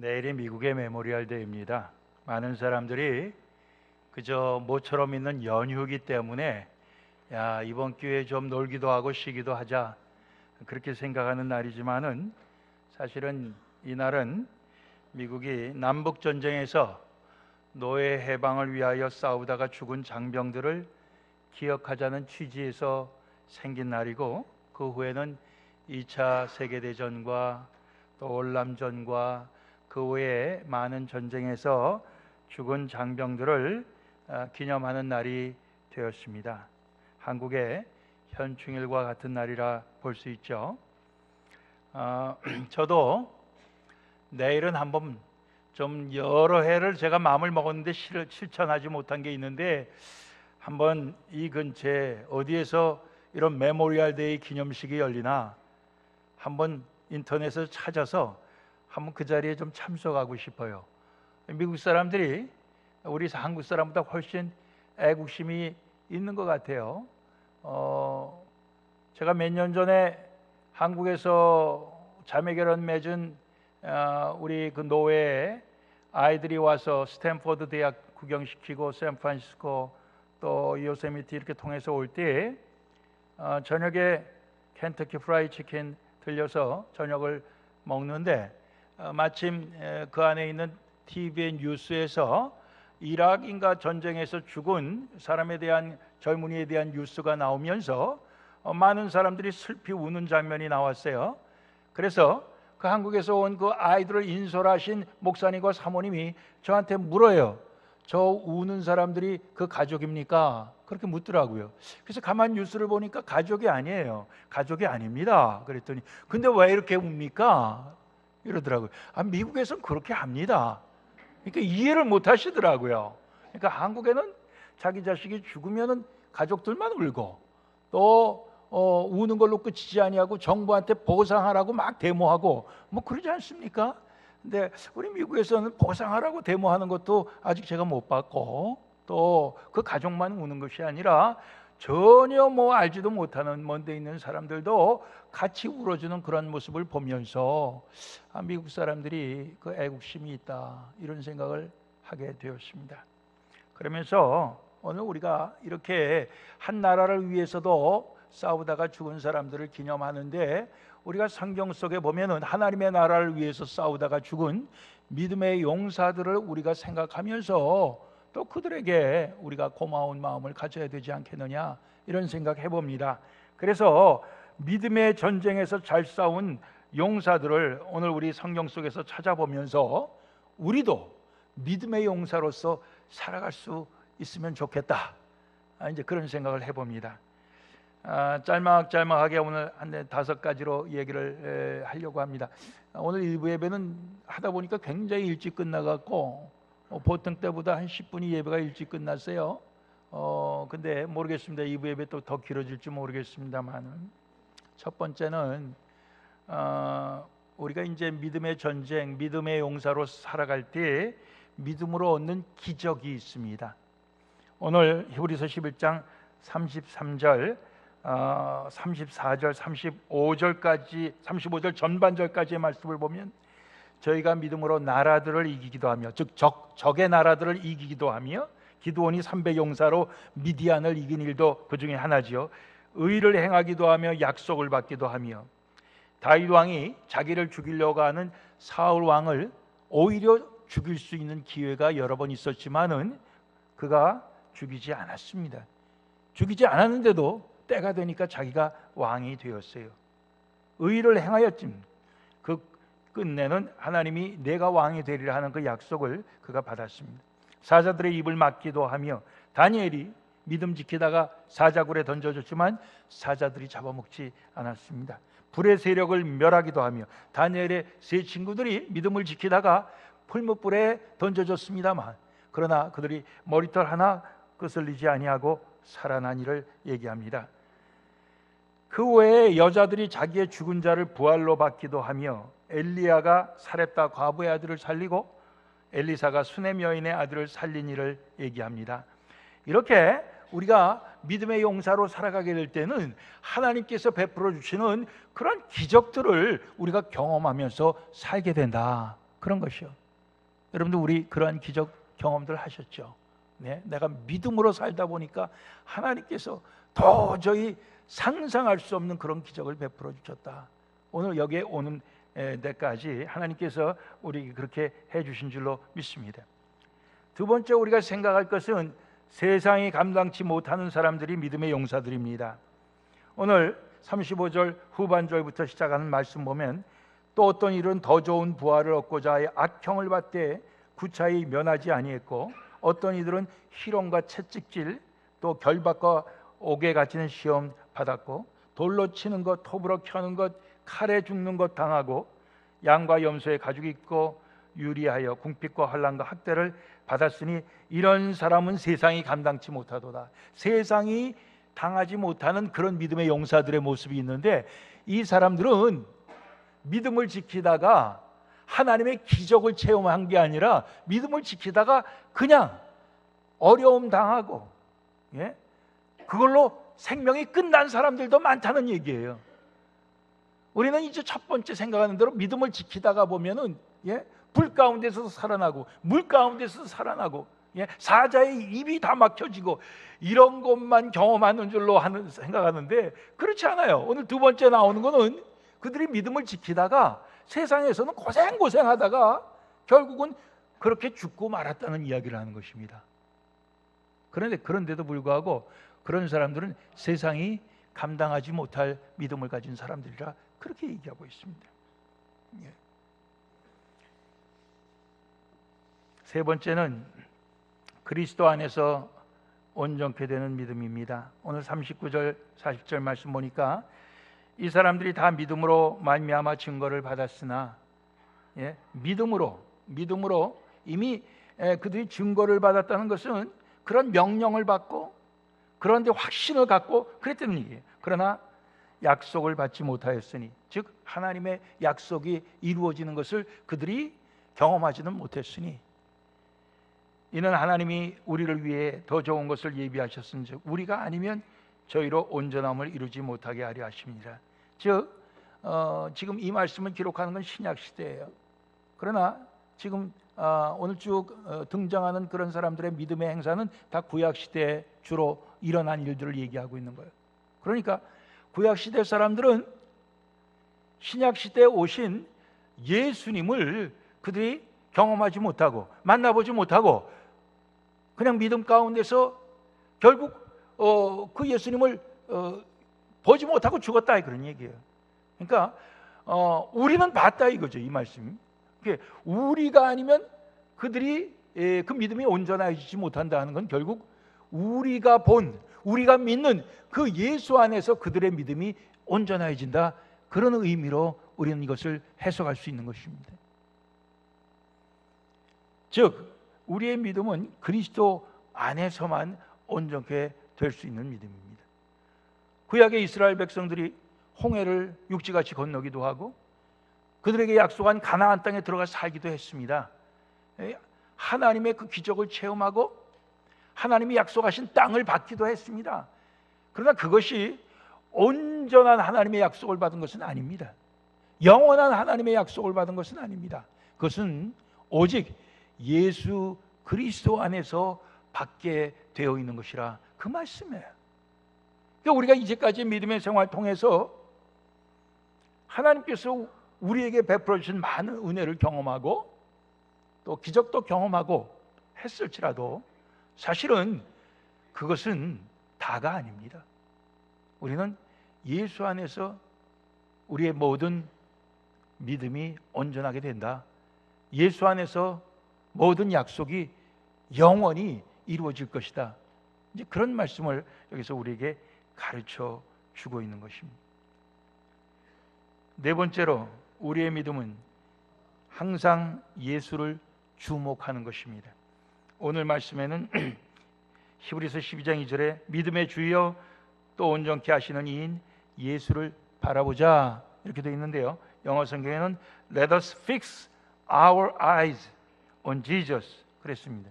내일이 미국의 메모리얼 데이입니다. 많은 사람들이 그저 모처럼 있는 연휴이기 때문에 야 이번 기회에 좀 놀기도 하고 쉬기도 하자 그렇게 생각하는 날이지만은 사실은 이 날은 미국이 남북 전쟁에서 노예 해방을 위하여 싸우다가 죽은 장병들을 기억하자는 취지에서 생긴 날이고 그 후에는 2차 세계 대전과 또 월남전과 그 외에 많은 전쟁에서 죽은 장병들을 아, 기념하는 날이 되었습니다. 한국의 현충일과 같은 날이라 볼 수 있죠. 어, 저도 내일은 한번 좀 여러 해를 제가 마음을 먹었는데 실, 실천하지 못한 게 있는데 한번 이 근처에 어디에서 이런 메모리얼 데이 기념식이 열리나 한번 인터넷에서 찾아서 한번 그 자리에 좀 참석하고 싶어요. 미국 사람들이 우리 한국 사람보다 훨씬 애국심이 있는 것 같아요. 어, 제가 몇 년 전에 한국에서 자매 결혼 맺은 어, 우리 그 노예에 아이들이 와서 스탠퍼드 대학 구경시키고 샌프란시스코 또 요세미티 이렇게 통해서 올때 어, 저녁에 켄터키 프라이 치킨 들려서 저녁을 먹는데 어, 마침 에, 그 안에 있는 TVN 뉴스에서 이락인가 전쟁에서 죽은 사람에 대한 젊은이에 대한 뉴스가 나오면서 어, 많은 사람들이 슬피 우는 장면이 나왔어요. 그래서 그 한국에서 온 그 아이들을 인솔하신 목사님과 사모님이 저한테 물어요. 저 우는 사람들이 그 가족입니까? 그렇게 묻더라고요. 그래서 가만 뉴스를 보니까 가족이 아니에요. 가족이 아닙니다. 그랬더니 근데 왜 이렇게 웁니까? 이러더라고요. 아, 미국에서는 그렇게 합니다. 그러니까 이해를 못 하시더라고요. 그러니까 한국에는 자기 자식이 죽으면은 가족들만 울고 또 어, 우는 걸로 끝이지 아니하고 정부한테 보상하라고 막 데모하고 뭐 그러지 않습니까? 근데 우리 미국에서는 보상하라고 데모하는 것도 아직 제가 못 봤고 또 그 가족만 우는 것이 아니라 전혀 뭐 알지도 못하는 먼데 있는 사람들도 같이 울어주는 그런 모습을 보면서 아, 미국 사람들이 그 애국심이 있다 이런 생각을 하게 되었습니다. 그러면서 오늘 우리가 이렇게 한 나라를 위해서도 싸우다가 죽은 사람들을 기념하는데 우리가 성경 속에 보면은 하나님의 나라를 위해서 싸우다가 죽은 믿음의 용사들을 우리가 생각하면서 또 그들에게 우리가 고마운 마음을 가져야 되지 않겠느냐 이런 생각 해 봅니다. 그래서 믿음의 전쟁에서 잘 싸운 용사들을 오늘 우리 성경 속에서 찾아보면서 우리도 믿음의 용사로서 살아갈 수 있으면 좋겠다. 아, 이제 그런 생각을 해봅니다. 아, 짤막짤막하게 오늘 한 다섯 가지로 얘기를 에, 하려고 합니다. 오늘 일부 예배는 하다 보니까 굉장히 일찍 끝나갔고 어, 보통 때보다 한 10분이 예배가 일찍 끝났어요. 어 근데 모르겠습니다. 2부 예배 또 더 길어질지 모르겠습니다만 첫 번째는 어, 우리가 이제 믿음의 전쟁, 믿음의 용사로 살아갈 때 믿음으로 얻는 기적이 있습니다. 오늘 히브리서 11장 33절, 어, 34절, 35절까지, 35절 전반절까지의 말씀을 보면 저희가 믿음으로 나라들을 이기기도 하며 즉 적, 적의 나라들을 이기기도 하며 기도원이 300 용사로 미디안을 이긴 일도 그 중에 하나지요. 의를 행하기도 하며 약속을 받기도 하며 다윗 왕이 자기를 죽이려고 하는 사울 왕을 오히려 죽일 수 있는 기회가 여러 번 있었지만은 그가 죽이지 않았습니다. 죽이지 않았는데도 때가 되니까 자기가 왕이 되었어요. 의를 행하였지. 끝내는 하나님이 내가 왕이 되리라 하는 그 약속을 그가 받았습니다. 사자들의 입을 막기도 하며 다니엘이 믿음 지키다가 사자굴에 던져졌지만 사자들이 잡아먹지 않았습니다. 불의 세력을 멸하기도 하며 다니엘의 세 친구들이 믿음을 지키다가 풀무불에 던져졌습니다만 그러나 그들이 머리털 하나 거슬리지 아니하고 살아난 일을 얘기합니다. 그 외에 여자들이 자기의 죽은 자를 부활로 받기도 하며 엘리야가 사렙다 과부의 아들을 살리고 엘리사가 수넴 여인의 아들을 살린 일을 얘기합니다. 이렇게 우리가 믿음의 용사로 살아가게 될 때는 하나님께서 베풀어 주시는 그런 기적들을 우리가 경험하면서 살게 된다. 그런 것이요. 여러분들 우리 그러한 기적 경험들 하셨죠? 네, 내가 믿음으로 살다 보니까 하나님께서 도저히 상상할 수 없는 그런 기적을 베풀어 주셨다. 오늘 여기에 오는 에, 데까지 하나님께서 우리 그렇게 해 주신 줄로 믿습니다. 두 번째 우리가 생각할 것은 세상이 감당치 못하는 사람들이 믿음의 용사들입니다. 오늘 35절 후반절부터 시작하는 말씀 보면 또 어떤 일은 더 좋은 부활을 얻고자 하여 악형을 받되 구차히 면하지 아니했고 어떤 이들은 희롱과 채찍질 또 결박과 옥에 갇히는 시험 받았고 돌로 치는 것 톱으로 켜는 것 칼에 죽는 것 당하고 양과 염소의 가죽 입고 유리하여 궁핍과 환란과 학대를 받았으니 이런 사람은 세상이 감당치 못하도다. 세상이 당하지 못하는 그런 믿음의 용사들의 모습이 있는데 이 사람들은 믿음을 지키다가 하나님의 기적을 체험한 게 아니라 믿음을 지키다가 그냥 어려움 당하고 예? 그걸로 생명이 끝난 사람들도 많다는 얘기예요. 우리는 이제 첫 번째 생각하는 대로 믿음을 지키다가 보면은 예? 불 가운데서도 살아나고 물 가운데서도 살아나고 예? 사자의 입이 다 막혀지고 이런 것만 경험하는 줄로 하는 생각하는데 그렇지 않아요. 오늘 두 번째 나오는 거는 그들이 믿음을 지키다가 세상에서는 고생 고생하다가 결국은 그렇게 죽고 말았다는 이야기를 하는 것입니다. 그런데 그런데도 불구하고 그런 사람들은 세상이 감당하지 못할 믿음을 가진 사람들이라 그렇게 얘기하고 있습니다. 예. 세 번째는 그리스도 안에서 온전케 되는 믿음입니다. 오늘 39절 40절 말씀 보니까 이 사람들이 다 믿음으로 말미암아 증거를 받았으나 예, 믿음으로 믿음으로 이미 예, 그들이 증거를 받았다는 것은 그런 명령을 받고 그런데 확신을 갖고 그랬다는 얘기예요. 그러나 약속을 받지 못하였으니 즉 하나님의 약속이 이루어지는 것을 그들이 경험하지는 못했으니 이는 하나님이 우리를 위해 더 좋은 것을 예비하셨은즉 우리가 아니면 저희로 온전함을 이루지 못하게 하려 하십니다. 즉 어, 지금 이 말씀을 기록하는 건 신약 시대예요. 그러나 지금 어, 오늘 쭉 어, 등장하는 그런 사람들의 믿음의 행사는 다 구약 시대에 주로 일어난 일들을 얘기하고 있는 거예요. 그러니까 구약 시대 사람들은 신약 시대에 오신 예수님을 그들이 경험하지 못하고 만나보지 못하고 그냥 믿음 가운데서 결국 어, 그 예수님을 어, 보지 못하고 죽었다 그런 얘기예요. 그러니까 어, 우리는 봤다 이거죠 이 말씀. 우리가 아니면 그들이 예, 그 믿음이 온전해지지 못한다는 건 결국 우리가 본 우리가 믿는 그 예수 안에서 그들의 믿음이 온전해진다 그런 의미로 우리는 이것을 해석할 수 있는 것입니다. 즉 우리의 믿음은 그리스도 안에서만 온전케 될 수 있는 믿음입니다. 구약의 이스라엘 백성들이 홍해를 육지같이 건너기도 하고 그들에게 약속한 가나안 땅에 들어가 살기도 했습니다. 하나님의 그 기적을 체험하고 하나님이 약속하신 땅을 받기도 했습니다. 그러나 그것이 온전한 하나님의 약속을 받은 것은 아닙니다. 영원한 하나님의 약속을 받은 것은 아닙니다. 그것은 오직 예수 그리스도 안에서 받게 되어 있는 것이라 그 말씀이에요. 그러니까 우리가 이제까지 믿음의 생활 통해서 하나님께서 우리에게 베풀어 주신 많은 은혜를 경험하고 또 기적도 경험하고 했을지라도 사실은 그것은 다가 아닙니다. 우리는 예수 안에서 우리의 모든 믿음이 온전하게 된다. 예수 안에서 모든 약속이 영원히 이루어질 것이다. 이제 그런 말씀을 여기서 우리에게 가르쳐 주고 있는 것입니다. 네 번째로 우리의 믿음은 항상 예수를 주목하는 것입니다. 오늘 말씀에는 히브리서 12장 2절에 믿음의 주여 또 온전케 하시는 이인 예수를 바라보자 이렇게 되어 있는데요. 영어 성경에는 Let us fix our eyes on Jesus 그랬습니다.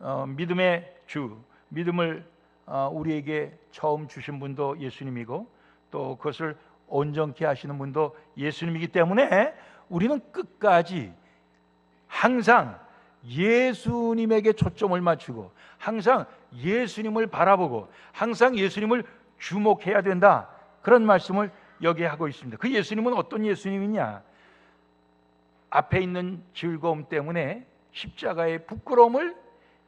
어, 믿음의 주, 믿음을 어, 우리에게 처음 주신 분도 예수님이고 또 그것을 온전케 하시는 분도 예수님이기 때문에 우리는 끝까지 항상 예수님에게 초점을 맞추고 항상 예수님을 바라보고 항상 예수님을 주목해야 된다. 그런 말씀을 여기에 하고 있습니다. 그 예수님은 어떤 예수님이냐? 앞에 있는 즐거움 때문에 십자가의 부끄러움을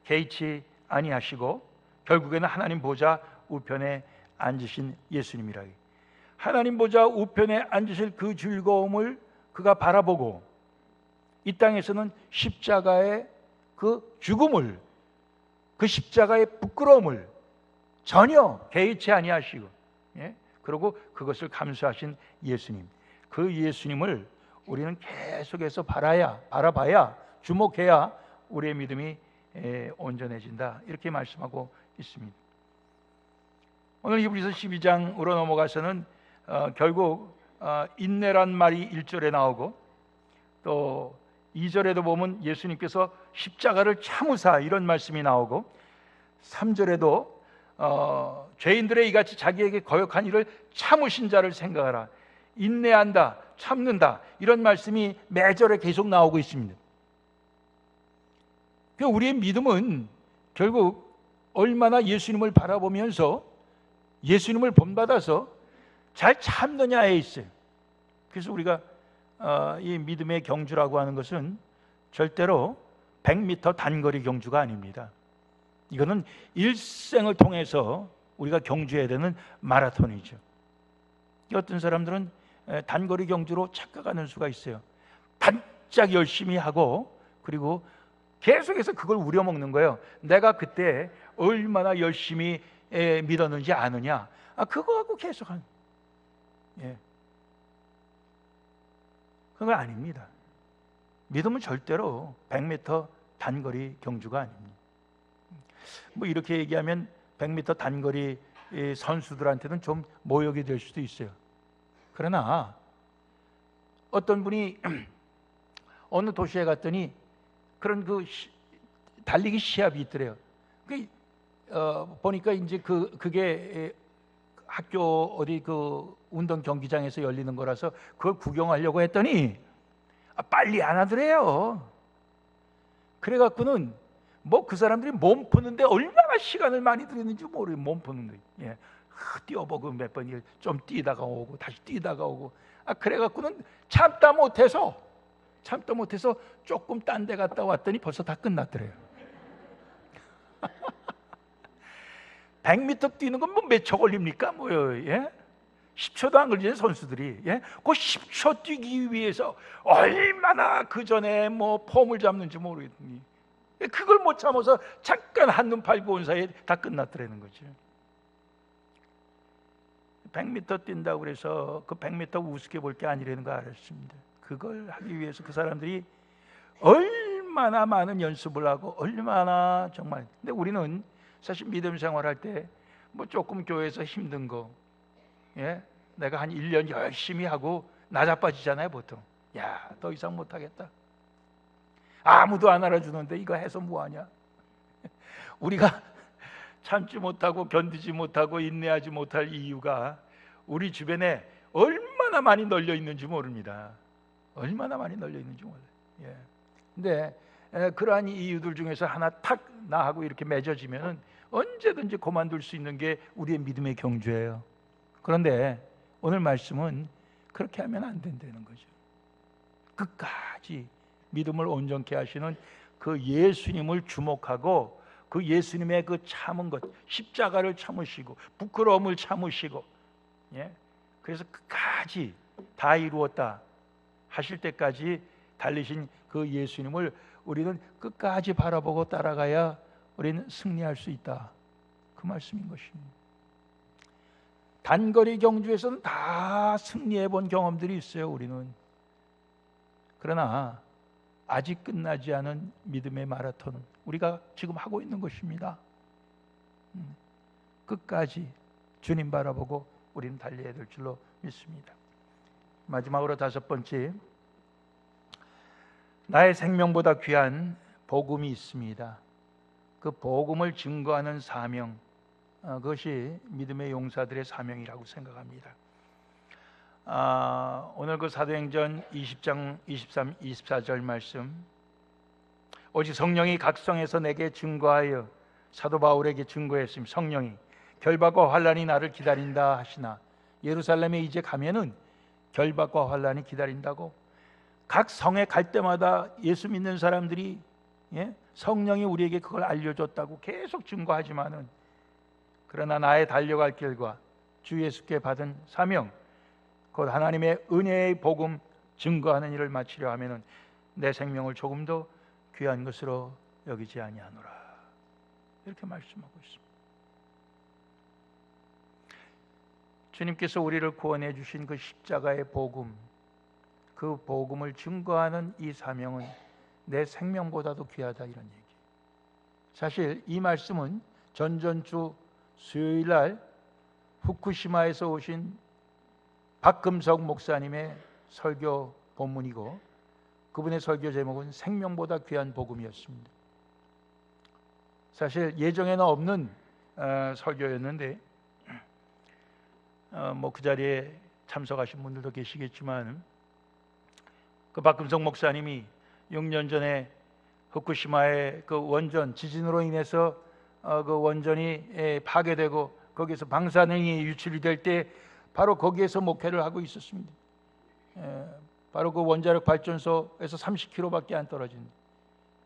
개의치 아니하시고 결국에는 하나님 보좌 우편에 앉으신 예수님이라. 하나님 보좌 우편에 앉으실 그 즐거움을 그가 바라보고 이 땅에서는 십자가의 그 죽음을 그 십자가의 부끄러움을 전혀 개의치 아니하시고 예? 그리고 그것을 감수하신 예수님 그 예수님을 우리는 계속해서 바라야 바라봐야 주목해야 우리의 믿음이 에, 온전해진다 이렇게 말씀하고 있습니다. 오늘 히브리서 12장으로 넘어가서는 어, 결국 어, 인내란 말이 1절에 나오고 또 2절에도 보면 예수님께서 십자가를 참으사 이런 말씀이 나오고 3절에도 어, 죄인들의 이같이 자기에게 거역한 일을 참으신 자를 생각하라 인내한다 참는다 이런 말씀이 매절에 계속 나오고 있습니다. 그 우리의 믿음은 결국 얼마나 예수님을 바라보면서 예수님을 본받아서 잘 참느냐에 있어요. 그래서 우리가 어, 이 믿음의 경주라고 하는 것은 절대로 100m 단거리 경주가 아닙니다. 이거는 일생을 통해서 우리가 경주해야 되는 마라톤이죠. 어떤 사람들은 단거리 경주로 착각하는 수가 있어요. 반짝 열심히 하고 그리고 계속해서 그걸 우려먹는 거예요. 내가 그때 얼마나 열심히 믿었는지 아느냐. 아, 그거 갖고 계속 한. 예. 그건 아닙니다. 믿음은 절대로 100m 단거리 경주가 아닙니다. 뭐 이렇게 얘기하면 100m 단거리 선수들한테는 좀 모욕이 될 수도 있어요. 그러나 어떤 분이 어느 도시에 갔더니 그런 그 시, 달리기 시합이 있더래요. 그 어, 보니까 이제 그 그게 학교 어디 그 운동 경기장에서 열리는 거라서 그걸 구경하려고 했더니 아, 빨리 안 하더래요. 그래갖고는 뭐 그 사람들이 몸 푸는데 얼마나 시간을 많이 들였는지 모르겠 몸 푸는데 예. 뛰어보고 몇 번 좀 뛰다가 오고 다시 뛰다가 오고 아 그래갖고는 참다 못해서 참다 못해서 조금 딴 데 갔다 왔더니 벌써 다 끝났더래요. 100m 뛰는 건 뭐 몇 초 걸립니까? 뭐요? 예? 10초도 안 걸리는 선수들이 예? 그 10초 뛰기 위해서 얼마나 그 전에 뭐 폼을 잡는지 모르겠니. 그걸 못 참아서 잠깐 한눈 팔고 온 사이에 다 끝났더라는 거죠. 100m 뛴다고 그래서 그 100m 우습게 볼 게 아니라는 거 알았습니다. 그걸 하기 위해서 그 사람들이 얼마나 많은 연습을 하고 얼마나 정말 근데 우리는 사실 믿음 생활할 때 뭐 조금 교회에서 힘든 거 예? 내가 한 1년 열심히 하고 나자빠지잖아요, 보통. 야, 더 이상 못 하겠다. 아무도 안 알아주는데 이거 해서 뭐 하냐? 우리가 참지 못하고 견디지 못하고 인내하지 못할 이유가 우리 주변에 얼마나 많이 널려 있는지 모릅니다. 얼마나 많이 널려 있는지 몰라요. 예. 근데 에, 그러한 이유들 중에서 하나 탁 나하고 이렇게 맺어지면 언제든지 그만둘 수 있는 게 우리의 믿음의 경주예요. 그런데 오늘 말씀은 그렇게 하면 안 된다는 거죠. 끝까지 믿음을 온전케 하시는 그 예수님을 주목하고 그 예수님의 그 참은 것, 십자가를 참으시고 부끄러움을 참으시고, 예, 그래서 끝까지 다 이루었다 하실 때까지 달리신 그 예수님을 우리는 끝까지 바라보고 따라가야 우리는 승리할 수 있다. 그 말씀인 것입니다. 단거리 경주에서는 다 승리해 본 경험들이 있어요, 우리는. 그러나 아직 끝나지 않은 믿음의 마라톤은 우리가 지금 하고 있는 것입니다. 음, 끝까지 주님 바라보고 우리는 달려야 될 줄로 믿습니다. 마지막으로 다섯 번째, 나의 생명보다 귀한 복음이 있습니다. 그 복음을 증거하는 사명, 어, 그것이 믿음의 용사들의 사명이라고 생각합니다. 아, 오늘 그 사도행전 20장 23, 24절 말씀 오직 성령이 각성해서 내게 증거하여 사도 바울에게 증거했으니 성령이 결박과 환란이 나를 기다린다 하시나 예루살렘에 이제 가면은 결박과 환란이 기다린다고 각 성에 갈 때마다 예수 믿는 사람들이 예? 성령이 우리에게 그걸 알려줬다고 계속 증거하지만은 그러나 나의 달려갈 길과 주 예수께 받은 사명 곧 하나님의 은혜의 복음 증거하는 일을 마치려 하면은 내 생명을 조금 더 귀한 것으로 여기지 아니하노라 이렇게 말씀하고 있습니다. 주님께서 우리를 구원해 주신 그 십자가의 복음 그 복음을 증거하는 이 사명은 내 생명보다도 귀하다 이런 얘기. 사실 이 말씀은 전전주 수요일 날 후쿠시마에서 오신 박금석 목사님의 설교 본문이고 그분의 설교 제목은 생명보다 귀한 복음이었습니다. 사실 예정에는 없는 어, 설교였는데 어, 뭐그 자리에 참석하신 분들도 계시겠지만 그 박금성 목사님이 6년 전에 후쿠시마의 그 원전 지진으로 인해서 어, 그 원전이 에, 파괴되고 거기에서 방사능이 유출이 될 때 바로 거기에서 목회를 하고 있었습니다. 에, 바로 그 원자력 발전소에서 30km밖에 안 떨어진.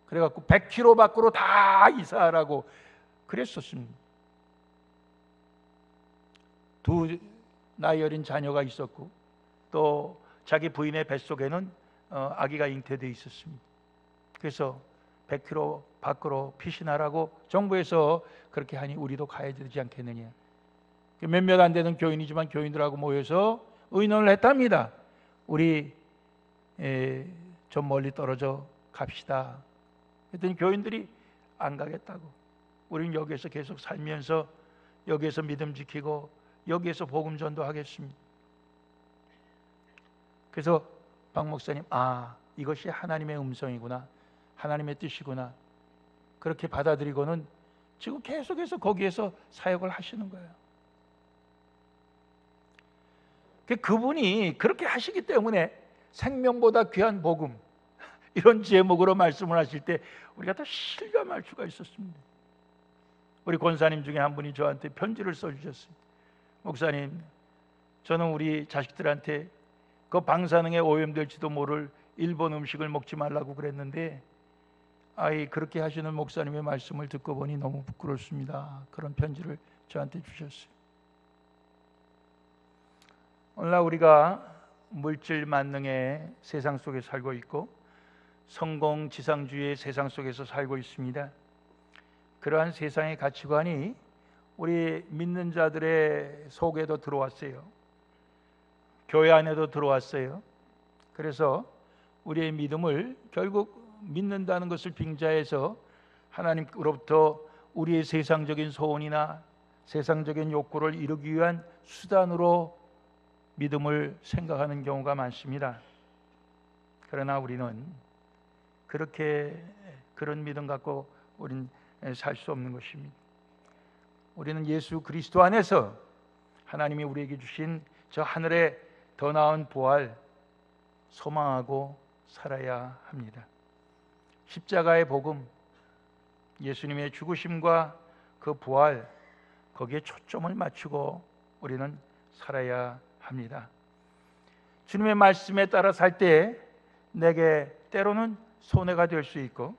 그래갖고 100km 밖으로 다 이사하라고 그랬었습니다. 두 나이 어린 자녀가 있었고 또 자기 부인의 뱃속에는 어, 아기가 잉태되어 있었습니다. 그래서 100km 밖으로 피신 하라고 정부에서 그렇게 하니 우리도 가야 되지 않겠느냐. 몇몇 안 되는 교인이지만 교인들하고 모여서 의논을 했답니다. 우리 에, 좀 멀리 떨어져 갑시다. 그랬더니 교인들이 안 가겠다고. 우리는 여기에서 계속 살면서 여기에서 믿음 지키고 여기에서 복음 전도하겠습니다. 그래서 박 목사님, 아 이것이 하나님의 음성이구나, 하나님의 뜻이구나 그렇게 받아들이고는 지금 계속해서 거기에서 사역을 하시는 거예요. 그 그분이 그렇게 하시기 때문에 생명보다 귀한 복음 이런 제목으로 말씀을 하실 때 우리가 더 실감할 수가 있었습니다. 우리 권사님 중에 한 분이 저한테 편지를 써주셨어요. 목사님, 저는 우리 자식들한테 그 방사능에 오염될지도 모를 일본 음식을 먹지 말라고 그랬는데 아이 그렇게 하시는 목사님의 말씀을 듣고 보니 너무 부끄럽습니다. 그런 편지를 저한테 주셨어요. 오늘날 우리가 물질 만능의 세상 속에 살고 있고 성공 지상주의의 세상 속에서 살고 있습니다. 그러한 세상의 가치관이 우리 믿는 자들의 속에도 들어왔어요. 교회 안에도 들어왔어요. 그래서 우리의 믿음을 결국 믿는다는 것을 빙자해서 하나님으로부터 우리의 세상적인 소원이나 세상적인 욕구를 이루기 위한 수단으로 믿음을 생각하는 경우가 많습니다. 그러나 우리는 그렇게 그런 믿음 갖고 우리는 살 수 없는 것입니다. 우리는 예수 그리스도 안에서 하나님이 우리에게 주신 저 하늘의 더 나은 부활 소망하고 살아야 합니다. 십자가의 복음, 예수님의 죽으심과 그 부활 거기에 초점을 맞추고 우리는 살아야 합니다. 주님의 말씀에 따라 살 때 내게 때로는 손해가 될 수 있고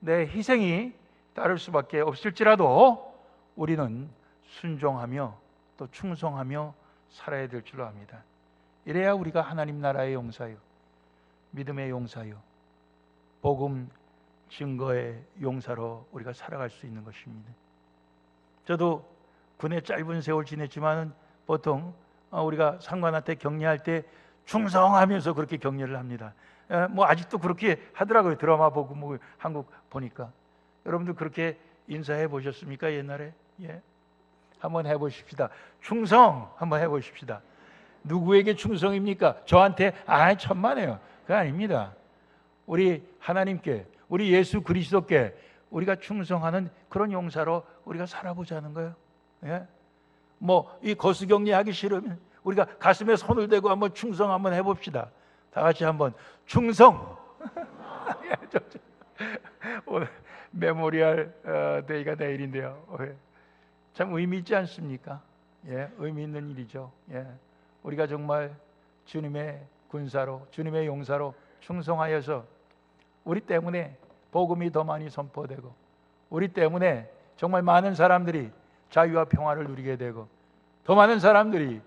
내 희생이 따를 수밖에 없을지라도 우리는 순종하며 또 충성하며 살아야 될 줄로 압니다. 이래야 우리가 하나님 나라의 용사요, 믿음의 용사요, 복음 증거의 용사로 우리가 살아갈 수 있는 것입니다. 저도 군에 짧은 세월 지냈지만은 보통 어, 우리가 상관한테 격려할 때 충성하면서 그렇게 격려를 합니다. 뭐 아직도 그렇게 하더라고요. 드라마 보고 뭐 한국 보니까 여러분들 그렇게 인사해 보셨습니까 옛날에? 예. 한번 해보십시다. 충성 한번 해보십시다. 누구에게 충성입니까? 저한테 아 천만에요. 그 아닙니다. 우리 하나님께, 우리 예수 그리스도께 우리가 충성하는 그런 용사로 우리가 살아보자는 거예요. 예? 뭐이 거수경례하기 싫으면 우리가 가슴에 손을 대고 한번 충성 한번 해봅시다. 다 같이 한번 충성. 예, 오늘 메모리얼 어, 데이가 내일인데요. 어, 예. 참 의미 있지 않습니까? 예, 의미 있는 일이죠. 예, 우리가 정말 주님의 군사로, 주님의 용사로 충성하여서 우리 때문에 복음이 더 많이 선포되고, 우리 때문에 정말 많은 사람들이 자유와 평화를 누리게 되고, 더 많은 사람들이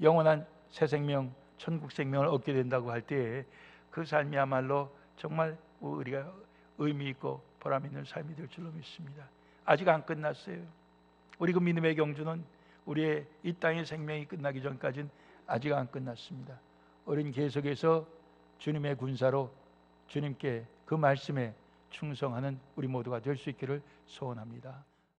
영원한 새 생명, 천국 생명을 얻게 된다고 할 때에 그 삶이야말로 정말 우리가 의미 있고 보람 있는 삶이 될 줄로 믿습니다. 아직 안 끝났어요. 우리 그 믿음의 경주는 우리의 이 땅의 생명이 끝나기 전까지는 아직 안 끝났습니다. 우리는 계속해서 주님의 군사로 주님께 그 말씀에 충성하는 우리 모두가 될 수 있기를 소원합니다.